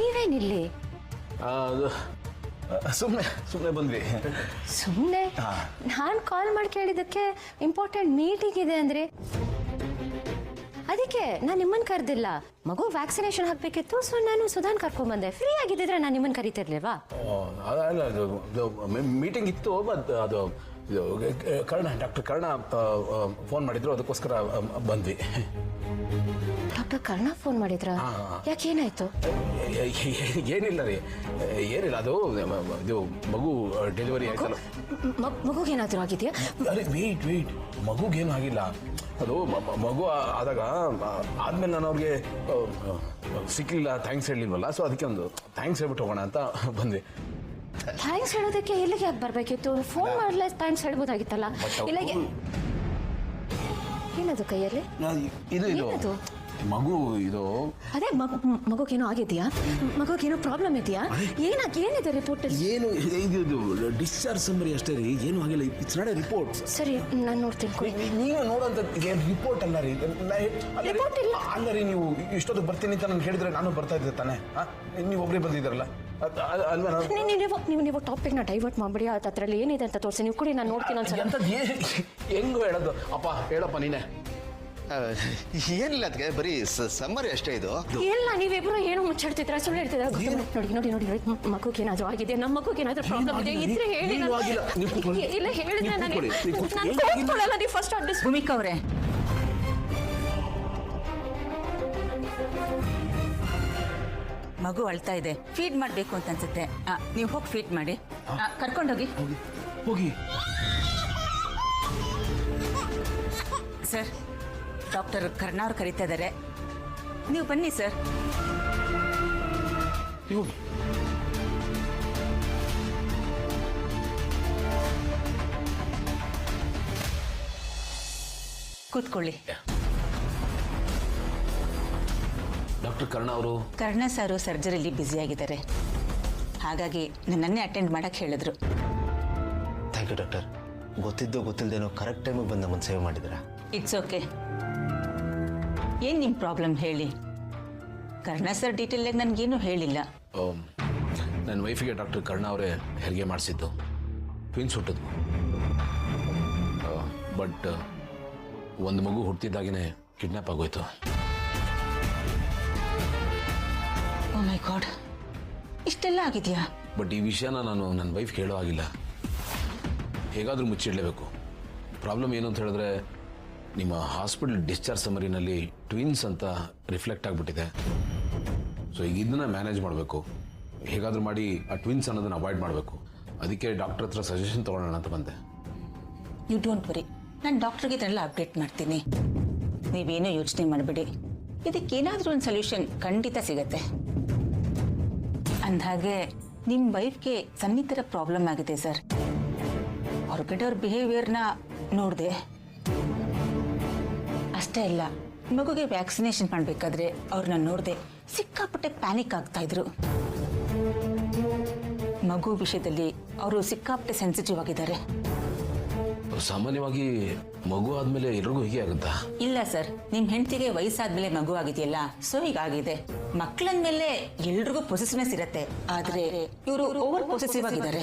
ನೀವೇನಿಲ್ಲಿ? ಸುಮ್ನೆ ಸುಮ್ಮನೆ ಸುಮ್ಮನೆ ಬಂದ್ವಿ. ಸುಮ್ಮನೆ ಹಾ. ನಾನು ಕಾಲ್ ಮಾಡಿ ಕೇಳಿದ್ದಕ್ಕೆ ಇಂಪಾರ್ಟೆಂಟ್ ಮೀಟಿಂಗ್ ಇದೆ ಅಂದ್ರೆ? ಅದಕ್ಕೆ ನಾನು ನಿಮ್ಮನ್ನ ಕರೆದಿಲ್ಲ. ಮಗು ವ್ಯಾಕ್ಸಿನೇಷನ್ ಹಾಕ್ಬೇಕಿತ್ತು ಸೊ ನಾನು ಸುಧಾನ್ ಕರ್ಕೊಂಡ್ ಬಂದೆ. ಫ್ರೀ ಆಗಿದ್ದಿದ್ರೆ ನಾನು ನಿಮ್ಮನ್ನ ಕರಿತಿರ್ಲಿಲ್ವಾ? ಮೀಟಿಂಗ್ ಇತ್ತು ಬಟ್ ಅದು ಕರ್ಣ ಡಾಕ್ಟರ್ ಕರ್ಣ ಫೋನ್ ಮಾಡಿದ್ರು ಅದಕ್ಕೋಸ್ಕರ ಬಂದ್ವಿ. ಕರ್ಣ ಫೋನ್ ಮಾಡಿದ್ರ? ಯಾಕೆ ಏನಾಯ್ತು? ಏನಿಲ್ಲ ರೀ. ಏನಿಲ್ಲ ಅದು ಇದು ಮಗು ಡೆಲಿವರಿ ಆಯ್ತಲ್ಲ. ಮಗುಗೇನಾದ್ರೂ ಆಗಿದೆಯಾ? ಅರೆ ವೆಯ್ಟ್ ವೆಯ್ಟ್ ಮಗುಗೇನು ಆಗಿಲ್ಲ. ಅದು ಮಗು ಆದಾಗ ಆದ್ಮೇಲೆ ನಾನು ಅವ್ರಿಗೆ ಸಿಕ್ಲಿಲ್ಲ ಥ್ಯಾಂಕ್ಸ್ ಹೇಳಿಲ್ವಲ್ಲ ಸೊ ಅದಕ್ಕೆ ಒಂದು ಥ್ಯಾಂಕ್ಸ್ ಹೇಳ್ಬಿಟ್ಟು ಹೋಗೋಣ ಅಂತ ಬಂದ್ವಿ ಥ್ಯಾಂಕ್ಸ್ ಹೇಳೋದಕ್ಕೆ ಎಲ್ಲಿಗೆ ಯಾಕೆ ಬರ್ಬೇಕಿತ್ತು? Phone ಮಾಡ್ಲೇ thanks ಹೇಳ್ಬೋದಾಗಿತ್ತಲ್ಲ? ಇಲ್ಲಿಗೆ ಇಲ್ಲ ಏನದು ಕೈಯಲ್ಲಿ? ಇದು ಇದು? ಮಗು ಇದು? ಅದೇ ಮಗು ಮಗುಗೇನೋ ಆಗಿದೆಯಾ? ಮಗುಗೇನೋ ಪ್ರಾಬ್ಲಮ್ ಇದೆಯಾ? ಏನಾಗ ಏನಿದೆ ರಿಪೋರ್ಟ್ ಏನು ಇದು ಡಿಸ್ಚಾರ್ಜ್ ಸಮ್ಮರಿ ಅಷ್ಟೇ ರೀ. ಏನು ಆಗಿಲ್ಲ. ಇಟ್ಸ್ ನಾಟ್ ಎ ರಿಪೋರ್ಟ್ ಸರಿ ನಾನು ನೋಡ್ತೀನಿ ಕೊಡಿ. ನೀವು ಏನು ರಿಪೋರ್ಟ್ ಅಲ್ಲ ರೀ. ರಿಪೋರ್ಟ್ ಇಲ್ಲ. ಅಲ್ಲ ರೀ ನೀವು ಇಷ್ಟೊತ್ತು ಬರ್ತೀನಿ ಅಂತ ನಾನು ಹೇಳಿದ್ರೆ ನಾನು ಬರ್ತಾ ಇದ್ದೆ ತಾನೆ? ನೀವು ಒಬ್ಬರೇ ಬಂದಿದ್ದಾರಲ್ಲ? ಅಲ್ವಾ ನಾನು? ನೀ- ನೀ- ನೀವು ನೀವು ನೀವು ಟಾಪಿಕ್ನ ಡೈವರ್ಟ್ ಮಾಡ್ಬಿಡಿ. ಅದು ಅದರಲ್ಲಿ ಏನಿದೆ ಅಂತ ತೋರಿಸಿ. ನೀವು ಕೊಡಿ ನಾನು ನೋಡ್ತೀನಿ ಹೆಂಗು ಹೇಳೋದು. ಅಪ್ಪ ಹೇಳಪ್ಪ ನೀನೆ. ಏನಿಲ್ಲ ಅದಕ್ಕೆ ಬರೀ ಸಮ್ಮರಿ ಅಷ್ಟೇ ಇದು. ಇಲ್ಲ ನೀವಿಬ್ರು ಏನೋ ಮುಚ್ಚಾಡ್ತಿದ್ರ ಸುಳ್ಳು ಹೇಳ್ತಿದ್ರ ನೋಡಿ ನೋಡಿ ನೋಡಿ ನೋಡಿ ಮ್- ಮಗುಗೇನಾದ್ರೂ ಆಗಿದೆ ನಮ್ಮ ಮಗುಗೇನಾದ್ರೂ ಪ್ರಾಬ್ಲಮ್ ಇದೆ ಇದ್ರೆ ಹೇಳಿ ನಾನು- ಆಗಿಲ್ಲ. ನೀವು ಕೂತ್ಕೊಳ್ಳಿ. ಇಲ್ಲ ಹೇಳಿದ್ರೆ ನೀವು ನಾನು ಕೂತ್ಕೊಳ್ಳಿ. ನೀವು ಕೂತ್ಕೊಳ್ಳಿ. ನಾನು ಕೂತ್ಕೊಳ್ಳಲ್ಲ ನೀವು ಫಸ್ಟ್ ಭೂಮಿಕಾ ಅವರೇ. ಮಗು ಅಳ್ತಾ ಇದೆ. ಫೀಡ್ ಮಾಡಬೇಕು ಅಂತ ಅನ್ಸುತ್ತೆ. ಆ, ನೀವು ಹೋಗಿ ಫೀಡ್ ಮಾಡಿ. ಆ, ಕರ್ಕೊಂಡೋಗಿ. ಹೋಗಿ. ಹೋಗಿ. ಸರ್ ಡಾಕ್ಟರ್ ಕರ್ಣ ಅವ್ರು ಕರೀತಾ ಇದ್ದಾರೆ ನೀವು ಬನ್ನಿ ಸರ್. ನೀವು ಕೂತ್ಕೊಳ್ಳಿ. ಡಾಕ್ಟರ್ ಕರ್ಣ ಅವರು. ಕರ್ಣ ಸಾರು ಸರ್ಜರಿಲಿ ಬ್ಯುಸಿ ಆಗಿದ್ದಾರೆ. ಹಾಗಾಗಿ ನನ್ನನ್ನೇ ಅಟೆಂಡ್ ಮಾಡಕ್ಕೆ ಹೇಳಿದ್ರು. Thank you doctor. ಗೊತ್ತಿದ್ದೋ ಗೊತ್ತಿಲ್ಲದೇನೋ ಕರೆಕ್ಟ್ ಟೈಮಿಗೆ ಬಂದು ನಮ್ಮನ್ನು ಸೇವ್ ಮಾಡಿದ್ದೀರಾ? ಇಟ್ಸ್ ಓಕೆ ಏನು ನಿಮ್ಮ ಪ್ರಾಬ್ಲಮ್ ಹೇಳಿ? ಕರ್ಣ ಸರ್ ಡೀಟೇಲಾಗಿ ನನಗೇನು ಹೇಳಿಲ್ಲ. ನನ್ನ ವೈಫಿಗೆ ಡಾಕ್ಟರ್ ಕರ್ಣ ಅವರೇ ಹೆರಿಗೆ ಮಾಡಿಸಿದ್ದು. ಟ್ವಿನ್ಸ್ ಹುಟ್ಟಿದ್ವು. ಬಟ್ ಒಂದು ಮಗು ಹುಟ್ಟಿದಾಗಿನೇ ಕಿಡ್ನಾಪ್ ಆಗೋಯ್ತು. ಓ ಮೈ ಗಾಡ್ ಇಷ್ಟೆಲ್ಲ ಆಗಿದೆಯಾ? ಬಟ್ ಈ ವಿಷಯನ ನಾನು ನನ್ನ ವೈಫ್ ಹೇಳೋ ಆಗಿಲ್ಲ ಹೇಗಾದರೂ ಮುಚ್ಚಿಡಲೇಬೇಕು. ಪ್ರಾಬ್ಲಮ್ ಏನು ಅಂತ ಹೇಳಿದ್ರೆ ನಿಮ್ಮ ಹಾಸ್ಪಿಟಲ್ ಡಿಸ್ಚಾರ್ಜ್ ಸಮರಿನಲ್ಲಿ ಟ್ವಿನ್ಸ್ ಅಂತ ರಿಫ್ಲೆಕ್ಟ್ ಆಗಿಬಿಟ್ಟಿದೆ. ಸೊ ಈಗ ಇದನ್ನ ಮ್ಯಾನೇಜ್ ಮಾಡಬೇಕು. ಹೇಗಾದರೂ ಮಾಡಿ ಆ ಟ್ವಿನ್ಸ್ ಅನ್ನೋದನ್ನ ಅವಾಯ್ಡ್ ಮಾಡಬೇಕು. ಅದಕ್ಕೆ ಡಾಕ್ಟರ್ ಹತ್ರ ಸಜೆಷನ್ ತೊಗೊಳ್ಳೋಣ ಅಂತ ಬಂದೆ. ಯು ಡೋಂಟ್ ವರಿ ನಾನು ಡಾಕ್ಟರ್ಗೆ ಇದನ್ನೆಲ್ಲ ಅಪ್ಡೇಟ್ ಮಾಡ್ತೀನಿ. ನೀವೇನೋ ಯೋಚನೆ ಮಾಡಬೇಡಿ. ಇದಕ್ಕೇನಾದರೂ ಒಂದು ಸೊಲ್ಯೂಷನ್ ಖಂಡಿತ ಸಿಗತ್ತೆ. ಅಂದಹಾಗೆ ನಿಮ್ಮ ವೈಫ್ಗೆ ಸನ್ನಿಹಿತರ ಪ್ರಾಬ್ಲಮ್ ಆಗಿದೆ ಸರ್. ಹೊರಗಡೆ ಅವ್ರ ಬಿಹೇವಿಯರ್ನ ನೋಡಿದೆ. ಅಷ್ಟೇ ಅಲ್ಲ ಮಗುಗೆ ವ್ಯಾಕ್ಸಿನೇಷನ್ ಮಾಡಬೇಕಾದ್ರೆ ಅವ್ರನ್ನ ನೋಡಿದೆ ಸಿಕ್ಕಾಪಟ್ಟೆ ಪ್ಯಾನಿಕ್ ಆಗ್ತಾ ಇದ್ರು. ಮಗು ವಿಷಯದಲ್ಲಿ ಅವರು ಸಿಕ್ಕಾಪಟ್ಟೆ ಸೆನ್ಸಿಟಿವ್ ಆಗಿದ್ದಾರೆ. ಸಾಮಾನ್ಯವಾಗಿ ಮಗು ಆದ್ಮೇಲೆ ಎಲ್ರಿಗೂ ಹೀಗೆ ಆಗುತ್ತಾ? ಇಲ್ಲ ಸರ್ ನಿಮ್ ಹೆಂಡತಿಗೆ ವಯಸ್ಸಾದ್ಮೇಲೆ ಮಗು ಆಗಿದೆಯಲ್ಲ ಸೊ ಹೀಗಾಗಿದೆ ಮಕ್ಕಳಂದ್ಮೇಲೆ ಎಲ್ರಿಗೂ ಪೊಸೆಸಿವ್ನೆಸ್ ಇರತ್ತೆ ಆದ್ರೆ ಇವರು ಓವರ್ ಪೊಸೆಸಿವ್ ಆಗಿದ್ದಾರೆ.